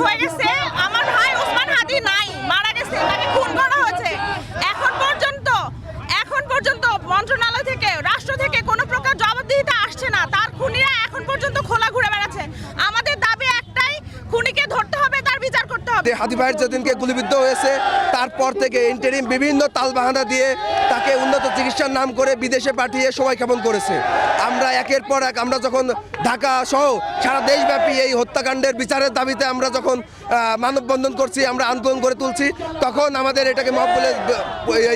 হয়ে গেছে আমার ভাই ওসমান হাদি নাই মারা গেছে তাকে খুন করা হয়েছে এখন পর্যন্ত এখন পর্যন্ত মন্ত্রণালয় থেকে রাষ্ট্র থেকে কোনো প্রকার জবাবদিহিতা আসছে না তার খুনিরা এখন পর্যন্ত খোলা ঘুরে বেড়াচ্ছে আমাদের দাবি একটাই খুনিকে ধরতে হবে তার বিচার করতে হবে যে হাদি ভাইয়ের যেদিনকে গুলিবিদ্ধ হয়েছে, তারপর থেকে ইন্টারিম বিভিন্ন তালবাহানা দিয়ে তাকে উন্নত চিকিৎসার নাম করে বিদেশে পাঠিয়ে সময় ক্ষেপণ করেছে। আমরা একের পর এক, আমরা যখন ঢাকা সহ সারা দেশব্যাপী এই হত্যাকাণ্ডের বিচারের দাবিতে আমরা যখন মানববন্ধন করছি, আমরা আন্দোলন করে তুলছি, তখন আমাদের এটাকে মব বলে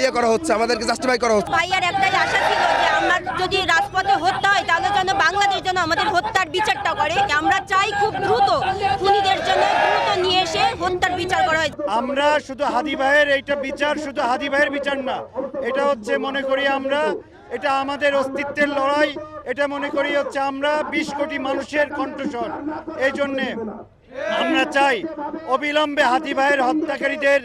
ইয়ে করা হচ্ছে, আমাদেরকে জাস্টিফাই করা হচ্ছে। ভাইয়ার একটাই আশা ছিল যে আমরা যদি রাজপথে হত্যা হয়, তাহলে যেন বাংলাদেশ যেন আমাদের হত্যার বিচারটা করে। আমরা চাই খুব দ্রুত খুনিদের জন্য দ্রুত নিয়ে এসে হত্যার বিচার করা হয়। আমরা শুধু হাদি ভাইয়ের, এইটা বিচার শুধু হাদি ভাইয়ের বিচার না। এটা হচ্ছে মনে করি আমরা, এটা আমাদের অস্তিত্বের লড়াই, এটা মনে করি হচ্ছে আমরা বিশ কোটি মানুষের কণ্ঠস্বর। এই জন্যে আমরা চাই অবিলম্বে হাতি ভাইয়ের হত্যাকারীদের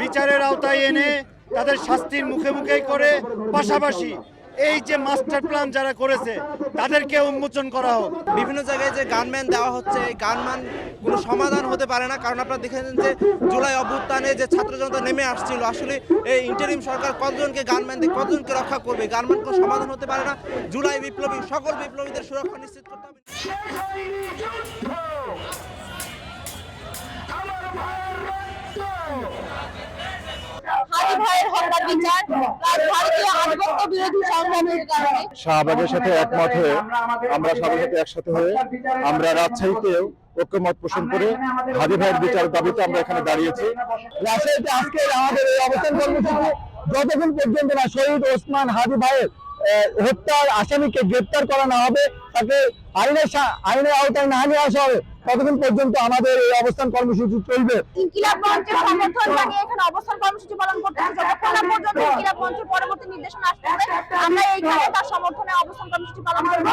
বিচারের আওতায় এনে তাদের শাস্তির মুখে মুখে করে, পাশাপাশি এই যে মাস্টার প্ল্যান যারা করেছে তাদেরকে উন্মোচন করা হোক। বিভিন্ন জায়গায় যে গানম্যান দেওয়া হচ্ছে এই গানম্যান কোনো সমাধান হতে পারে না কারণ আপনারা দেখেছেন যে জুলাই অভ্যুত্থানে যে ছাত্র জনতা নেমে আসছিল আসলে এই ইন্টারিম সরকার কতজনকে গানম্যান দিয়ে কতজনকে রক্ষা করবে? গানম্যান কোনো সমাধান হতে পারে না। জুলাই বিপ্লবী সকল বিপ্লবীদের সুরক্ষা নিশ্চিত করতে হবে। হাদি ভাইয়ের হত্যার বিচার ভারতীয় আধিপত্য বিরোধী সংগ্রামের কারণে। শাহবাগের সাথে একমত হয়ে আমরা সবার সাথে একসাথে হয়ে আমরা রাজশাহীতেও ঐক্যমত পোষণ করে হাদি ভাইয়ের বিচার দাবিতে আমরা এখানে দাঁড়িয়েছি। রাজশাহীতে আজকে আমাদের এই অবস্থান কর্মসূচি যতক্ষণ পর্যন্ত না শহীদ ওসমান হাদি ভাইয়ের আহ, হত্যার আসামিকে গ্রেপ্তার করা না হবে তাকে আইনের আইনের আওতায় না নিয়ে আসা হবে ততক্ষণ পর্যন্ত আমাদের এই অবস্থান কর্মসূচি চলবে? ইনকিলাব মঞ্চের সমর্থন জানিয়ে এখানে অবস্থান কর্মসূচি পালন করতে যতক্ষণ না পর্যন্ত ইনকিলাব মঞ্চের পরবর্তী নির্দেশনা আসতেছে আমরা এইখানে তার সমর্থনে অবস্থান কর্মসূচি পালন করব।